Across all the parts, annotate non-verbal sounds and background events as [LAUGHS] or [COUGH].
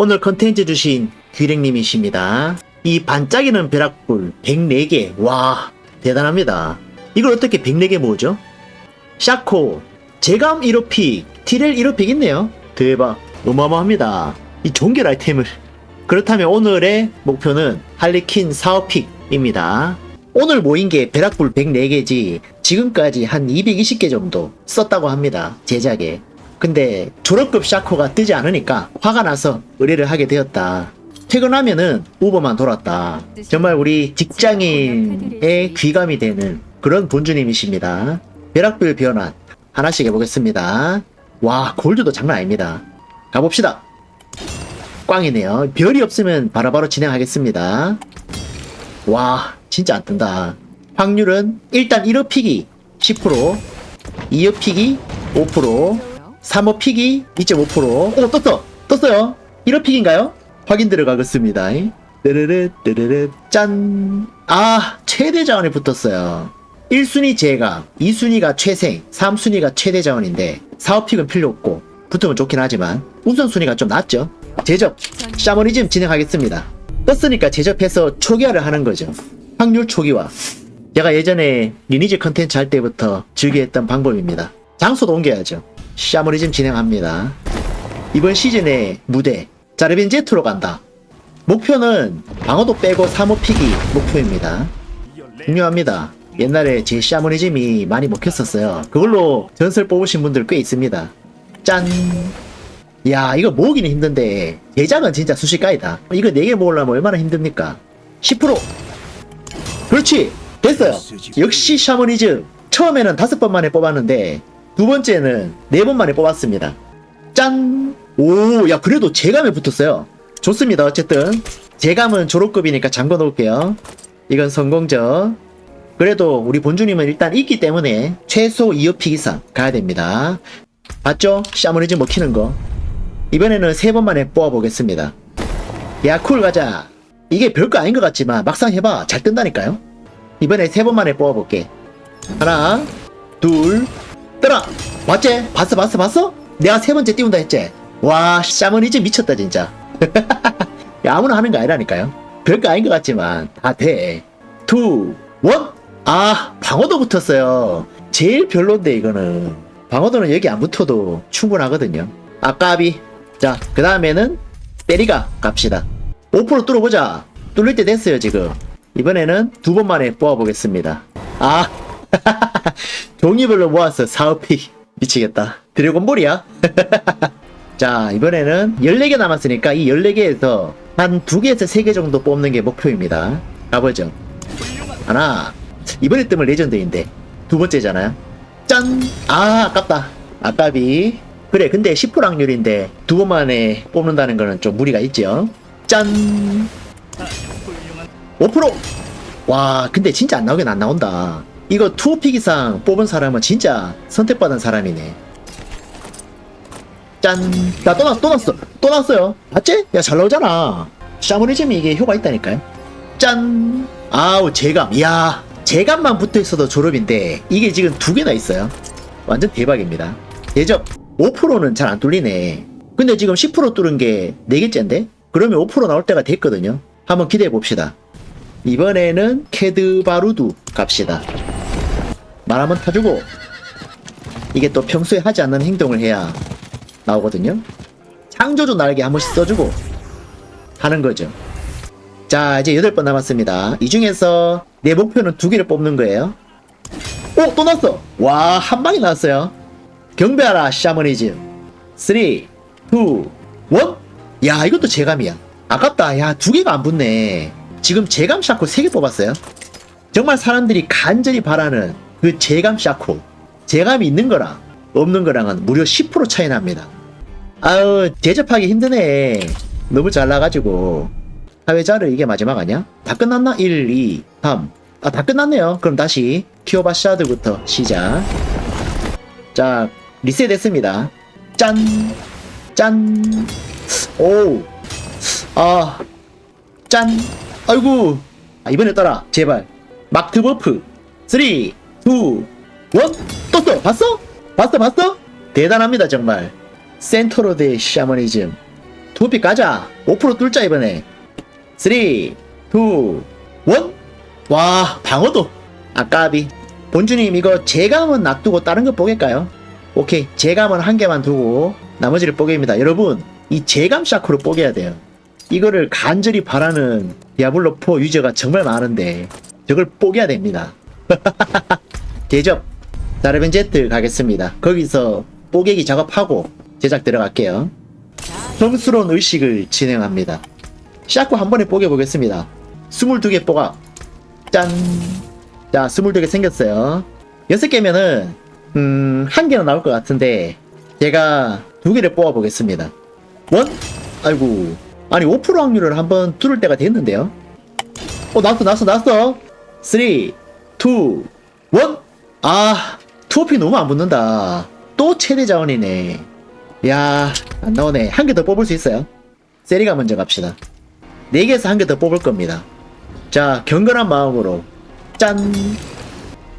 오늘 컨텐츠 주신 귀랭님이십니다. 이 반짝이는 벼락불 104개. 와, 대단합니다. 이걸 어떻게 104개 모으죠? 샤코, 제감 1호픽, 티렐 1호픽 있네요. 대박. 어마어마합니다. 이 종결 아이템을. 그렇다면 오늘의 목표는 할리퀸 4호픽입니다. 오늘 모인 게 벼락불 104개지 지금까지 한 220개 정도 썼다고 합니다. 제작에. 근데 졸업급 샤코가 뜨지 않으니까 화가 나서 의뢰를 하게 되었다. 퇴근하면은 우버만 돌았다. 정말 우리 직장인의 귀감이 되는 그런 본주님이십니다. 벼락불 변환 하나씩 해보겠습니다. 와 골드도 장난 아닙니다. 가봅시다. 꽝이네요. 별이 없으면 바로바로 진행하겠습니다. 와 진짜 안 뜬다. 확률은 일단 1호 픽이 10%, 2호 픽이 5%, 3호 픽이 2.5%. 오 떴어 떴어요. 1호 픽인가요? 확인 들어가겠습니다. 뜨르르 뜨르르 짠. 아 최대 자원이 붙었어요. 1순위 제가, 2순위가 최생, 3순위가 최대 자원인데 4호 픽은 필요 없고 붙으면 좋긴 하지만 우선순위가 좀 낮죠. 제접 샤머니즘 진행하겠습니다. 떴으니까 제접해서 초기화를 하는 거죠. 확률 초기화. 제가 예전에 리니지 컨텐츠 할 때부터 즐겨했던 방법입니다. 장소도 옮겨야죠. 샤머니즘 진행합니다. 이번 시즌의 무대 자르빈 제트로 간다. 목표는 방어도 빼고 3호 픽이 목표입니다. 중요합니다. 옛날에 제 샤머니즘이 많이 먹혔었어요. 그걸로 전설 뽑으신 분들 꽤 있습니다. 짠! 야, 이거 모으기는 힘든데, 대장은 진짜 수식가이다. 이거 4개 모으려면 얼마나 힘듭니까? 10%! 그렇지! 됐어요! 역시 샤머니즘! 처음에는 다섯 번 만에 뽑았는데, 두 번째는 네 번 만에 뽑았습니다. 짠! 오, 야, 그래도 재감에 붙었어요. 좋습니다, 어쨌든. 재감은 졸업급이니까 잠궈 놓을게요. 이건 성공적. 그래도 우리 본주님은 일단 있기 때문에 최소 2업픽 이상 가야 됩니다. 봤죠? 샤머니즘 먹히는 거. 이번에는 세 번 만에 뽑아보겠습니다. 야, 쿨 가자. 이게 별거 아닌 것 같지만 막상 해봐. 잘 뜬다니까요? 이번에 세 번 만에 뽑아볼게. 하나, 둘, 뜨라! 맞지? 봤어, 봤어, 봤어? 내가 세 번째 띄운다 했지? 와, 샤머니즘 미쳤다, 진짜. [LAUGHS] 야, 아무나 하는 거 아니라니까요. 별거 아닌 것 같지만 다 돼. 투, 원! 아, 방어도 붙었어요. 제일 별론데, 이거는. 방어도는 여기 안 붙어도 충분하거든요. 아까비. 자, 그 다음에는 때리가 갑시다. 5% 뚫어보자. 뚫릴 때 됐어요, 지금. 이번에는 두 번 만에 뽑아보겠습니다. 아, [LAUGHS] 종이별로 모았어. 사업이. 미치겠다. 드래곤볼이야? [LAUGHS] 자, 이번에는 14개 남았으니까 이 14개에서 한 2개에서 3개 정도 뽑는 게 목표입니다. 가보죠. 하나. 이번에 뜨면 레전드인데. 두 번째잖아요. 짠! 아, 아깝다. 아깝이. 그래, 근데 10% 확률인데 두 번 만에 뽑는다는 거는 좀 무리가 있죠. 짠! 5%! 와, 근데 진짜 안 나오긴 안 나온다. 이거 투어픽 이상 뽑은 사람은 진짜 선택받은 사람이네. 짠! 나 또 났어, 또 났어, 또 났어요. 봤지? 야, 잘 나오잖아. 샤머니즘이 이게 효과 있다니까요. 짠! 아우, 재감. 이야, 재감만 붙어 있어도 졸업인데, 이게 지금 두 개나 있어요. 완전 대박입니다. 대접. 5%는 잘 안 뚫리네. 근데 지금 10% 뚫은 게 4개째인데? 그러면 5% 나올 때가 됐거든요. 한번 기대해 봅시다. 이번에는 캐드바루두 갑시다. 말 한번 타주고, 이게 또 평소에 하지 않는 행동을 해야 나오거든요. 창조주 날개 한 번씩 써주고 하는 거죠. 자, 이제 8번 남았습니다. 이 중에서 내 목표는 두 개를 뽑는 거예요. 오, 또 났어! 와, 한 방에 나왔어요. 경배하라, 샤머니즘. 3, 2, 1. 야, 이것도 재감이야. 아깝다. 야, 두 개가 안 붙네. 지금 재감 샤코 3개 뽑았어요. 정말 사람들이 간절히 바라는 그 재감 샤코. 재감이 있는 거랑 없는 거랑은 무려 10% 차이 납니다. 아유, 제접하기 힘드네. 너무 잘 나가지고. 사회자를 이게 마지막 아니야? 다 끝났나? 1, 2, 3. 아, 다 끝났네요. 그럼 다시 키오바샤드부터 시작. 자, 리셋 했습니다. 짠! 짠! 오! 아, 짠! 아이고! 아, 이번에 떠라. 제발. 마크 버프. 3, 2, 1. 떴어! 봤어? 봤어, 봤어? 대단합니다, 정말. 센터로 대 샤머니즘. 투피 가자 5% 뚫자 이번에 3 2 1 와 방어도 아까비 본주님 이거 제감은 놔두고 다른 거 뽀갤까요? 오케이 제감은 한 개만 두고 나머지를 뽀개입니다 여러분 이 제감 샤크로 뽀개야 돼요 이거를 간절히 바라는 디아블로4 유저가 정말 많은데 저걸 뽀개야 됩니다 [LAUGHS] 대접 다르벤 제트 가겠습니다 거기서 뽀개기 작업하고 제작 들어갈게요 성스러운 의식을 진행합니다 샤코 한 번에 뽀개 보겠습니다 22개 뽀가 짠 자, 22개 생겼어요. 6개면은, 음, 한 개는 나올 것 같은데, 제가 두 개를 뽑아 보겠습니다. 원? 아이고. 아니, 5% 확률을 한번 뚫을 때가 됐는데요. 어, 나왔어, 나왔어, 나왔어. 3, 2, 1. 아, 투어피 너무 안 붙는다. 또 최대 자원이네. 야, 안 나오네. 한 개 더 뽑을 수 있어요. 세리가 먼저 갑시다. 4개에서 한 개 더 뽑을 겁니다. 자, 경건한 마음으로 짠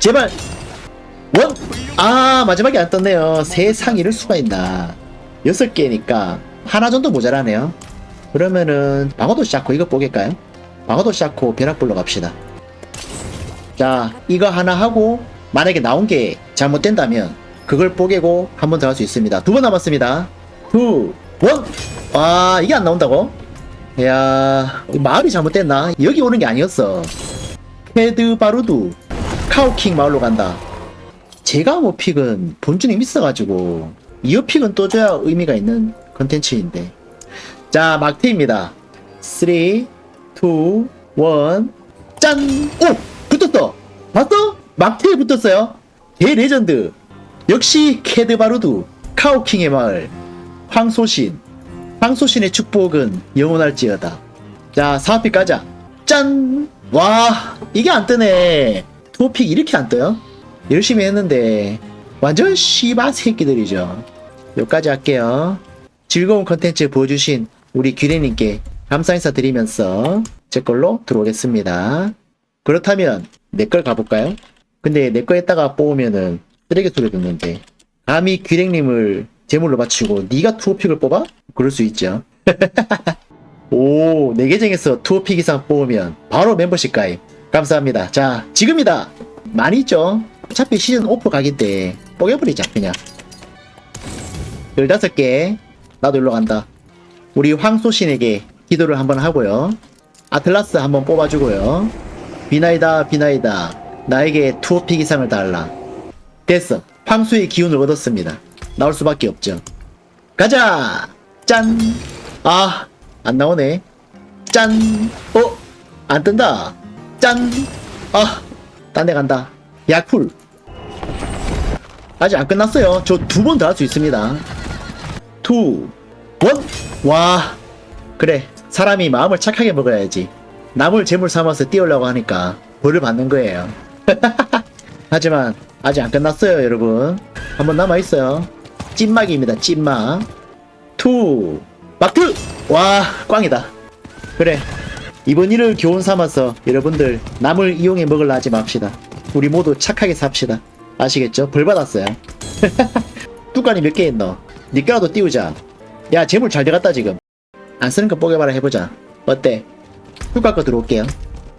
제발 원! 아 마지막에 안 떴네요 세상 이럴 수가 있나 여섯 개니까 하나 정도 모자라네요 그러면은 방어도 샤코 이거 뽀갤까요? 방어도 샤코 벼락불러 갑시다 자 이거 하나 하고 만약에 나온 게 잘못된다면 그걸 뽀개고 한 번 더 할 수 있습니다 두 번 남았습니다 투 원! 아 이게 안 나온다고? 이야 마을이 잘못됐나? 여기 오는 게 아니었어 헤드 바루드 카우킹 마을로 간다. 제가 뭐 픽은 본주님 있어가지고 이어 픽은 또 줘야 의미가 있는 컨텐츠인데. 자 막테입니다. 3, 2, 1, 짠! 오! 붙었어! 봤어? 막테에 붙었어요. 대레전드. 역시 캐드 바루드 카우킹의 마을 황소신 황소신의 축복은 영원할지어다. 자 4픽 가자. 짠! 와 이게 안 뜨네 토픽 이렇게 안 떠요? 열심히 했는데 완전 씨바 새끼들이죠 여기까지 할게요 즐거운 컨텐츠 보여주신 우리 규래님께 감사 인사 드리면서 제 걸로 들어오겠습니다 그렇다면 내 걸 가볼까요? 근데 내거 했다가 뽑으면은 쓰레기 소리 듣는데 감히 규랭님을 제물로 바치고 네가 투어픽을 뽑아? 그럴 수 있죠 [LAUGHS] 오, 4개 중에서 투어픽 이상 뽑으면 바로 멤버십 가입. 감사합니다. 자, 지금이다. 많이 있죠? 어차피 시즌 오프 각인데 뽀개버리자, 그냥. 15개. 나도 일로 간다. 우리 황소신에게 기도를 한번 하고요. 아틀라스 한번 뽑아주고요. 비나이다, 비나이다. 나에게 투어픽 이상을 달라. 됐어. 황수의 기운을 얻었습니다. 나올 수밖에 없죠. 가자! 짠! 아, 안 나오네. 짠! 어? 안 뜬다. 짠! 아! 딴 데 간다. 야쿨. 아직 안 끝났어요. 저 두 번 더 할 수 있습니다. 투, 원! 와! 그래. 사람이 마음을 착하게 먹어야지. 남을 재물 삼아서 띄우려고 하니까 벌을 받는 거예요. [LAUGHS] 하지만 아직 안 끝났어요, 여러분. 한 번 남아있어요. 찐막입니다, 찐막. 투, 마크! 와, 꽝이다. 그래. 이번 일을 교훈 삼아서 여러분들 남을 이용해 먹으려 하지 맙시다. 우리 모두 착하게 삽시다. 아시겠죠? 벌 받았어요. [LAUGHS] 뚜까니 몇 개 있노? 니까라도 띄우자. 야, 재물 잘 돼갔다, 지금. 안 쓰는 거 뽀개봐라 해보자. 어때? 뚜까 거 들어올게요.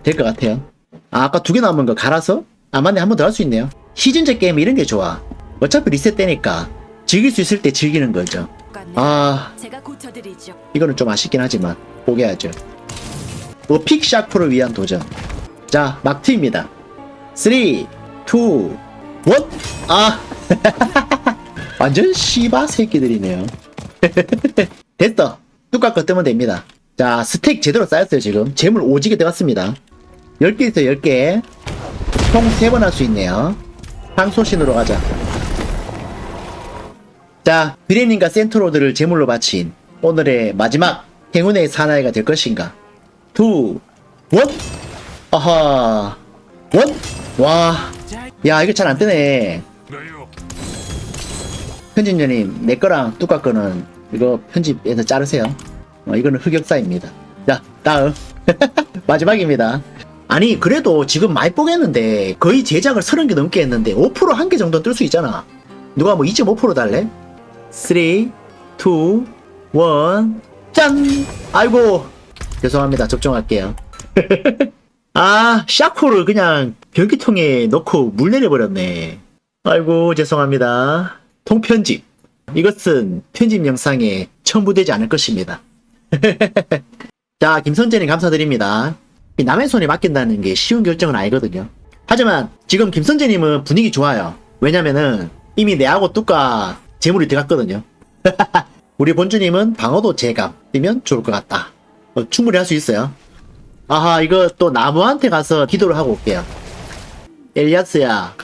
될 것 같아요. 아, 아까 두 개 남은 거 갈아서? 아, 맞네. 한 번 더 할 수 있네요. 시즌제 게임 이런 게 좋아. 어차피 리셋되니까 즐길 수 있을 때 즐기는 거죠. 아, 제가 고쳐드리죠. 이거는 좀 아쉽긴 하지만 포기하죠. 어픽 샤프를 위한 도전. 자, 막트입니다. 3, 2, 1. 아! [LAUGHS] 완전 씨바 새끼들이네요. [LAUGHS] 됐어. 뚜까 거 뜨면 됩니다. 자, 스택 제대로 쌓였어요, 지금. 재물 오지게 들어갔습니다. 10개 있어요, 10개. 총 3번 할 수 있네요. 황소신으로 가자. 자, 비레님과 센트로드를 제물로 바친 오늘의 마지막 행운의 사나이가 될 것인가? 투, 원! 아하, 원! 와, 야, 이거 잘 안 뜨네. 편집자님, 내 거랑 뚜까 거는 이거 편집해서 자르세요. 어, 이거는 흑역사입니다. 자, 다음. [LAUGHS] 마지막입니다. 아니, 그래도 지금 많이 뽀겠는데, 거의 제작을 30개 넘게 했는데, 5%한 개 정도는 뜰수 있잖아. 누가 뭐 2.5% 달래? 3, 2, 1, 짠! 아이고, 죄송합니다. 접종할게요. [LAUGHS] 아, 샤코를 그냥 변기통에 넣고 물 내려버렸네. 아이고, 죄송합니다. 통편집. 이것은 편집 영상에 첨부되지 않을 것입니다. [LAUGHS] 자, 김선재님 감사드립니다. 이 남의 손에 맡긴다는 게 쉬운 결정은 아니거든요. 하지만 지금 김선재님은 분위기 좋아요. 왜냐면은 이미 내하고 뚜까 재물이 들어갔거든요. [LAUGHS] 우리 본주님은 방어도 제감 뛰면 좋을 것 같다. 어, 충분히 할 수 있어요. 아하, 이거 또 나무한테 가서 기도를 하고 올게요. 엘리아스야,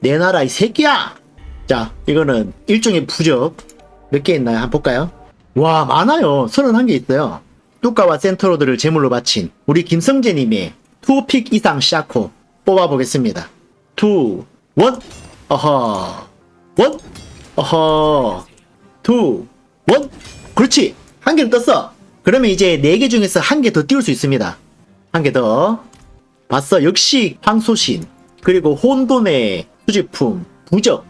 내 나라 이 새끼야! 자, 이거는 일종의 부적. 몇 개 있나요? 한번 볼까요? 와, 많아요. 31개 있어요. 뚜까와 센터로드를 제물로 바친 우리 김성재님의 투픽 이상 샤코 뽑아보겠습니다. 투, 원, 어허, 원, 어허, 투, 원. 그렇지. 한 개를 떴어. 그러면 이제 네개 중에서 한 개 더 띄울 수 있습니다. 한 개 더. 봤어. 역시 황소신. 그리고 혼돈의 수집품. 부적.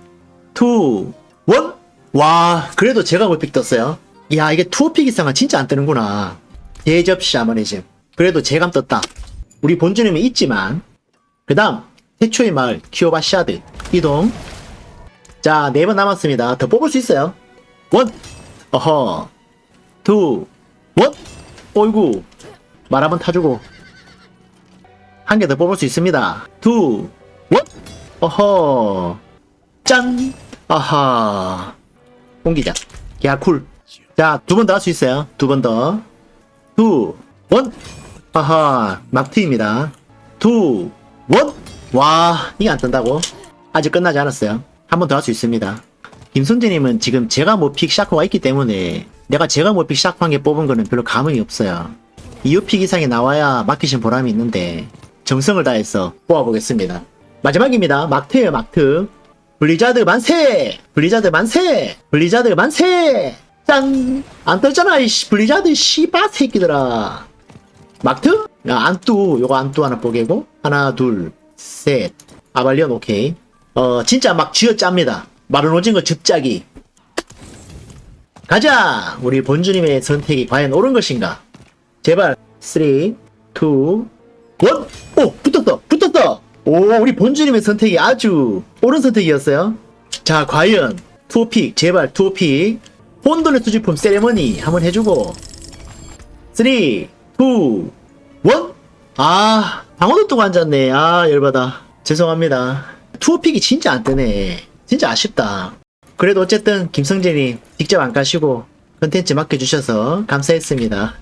투, 원. 와, 그래도 제가 골픽 떴어요. 야, 이게 투어픽 이상은 진짜 안 뜨는구나. 대접 샤머니즘. 그래도 제감 떴다. 우리 본주님은 있지만. 그 다음, 태초의 마을, 키오바 샤드. 이동. 자, 네 번 남았습니다. 더 뽑을 수 있어요. 원. 어허. 투. 원. 어이구. 말 한번 타주고. 한 개 더 뽑을 수 있습니다. 투. 원. 어허. 짠. 아하. 옮기자. 야, 쿨. 자, 두 번 더 할 수 있어요. 두 번 더. 투. 원. 아하. 막트입니다. 투. 원. 와, 이게 안 뜬다고? 아직 끝나지 않았어요. 한 번 더 할 수 있습니다. 김선재님은 지금 제가 못픽 샤코가 있기 때문에 내가 제가 못픽 샤코 한개 뽑은 거는 별로 감흥이 없어요. 2호픽 이상이 나와야 맡기신 보람이 있는데 정성을 다해서 뽑아보겠습니다. 마지막입니다. 막트예요, 막트. 블리자드 만세! 블리자드 만세! 블리자드 만세! 짠! 안 떴잖아, 이씨. 블리자드 씨바 새끼들아. 막트? 야, 안뚜. 요거 안뚜 하나 뽀개고. 하나, 둘, 셋. 아발리온 오케이. 어, 진짜 막 쥐어 짭니다. 마른 오징어 즙짜기. 가자! 우리 본주님의 선택이 과연 옳은 것인가? 제발, 3, 2, 1. 오! 붙었어! 붙었어! 오, 우리 본주님의 선택이 아주 옳은 선택이었어요. 자, 과연, 투어픽, 제발 투어픽. 혼돈의 수집품 세레머니 한번 해주고. 3, 2, 1. 아, 방어도 뜨고 앉았네. 아, 열받아. 죄송합니다. 투어픽이 진짜 안 뜨네. 진짜 아쉽다. 그래도 어쨌든 김성재님 직접 안 가시고 컨텐츠 맡겨주셔서 감사했습니다.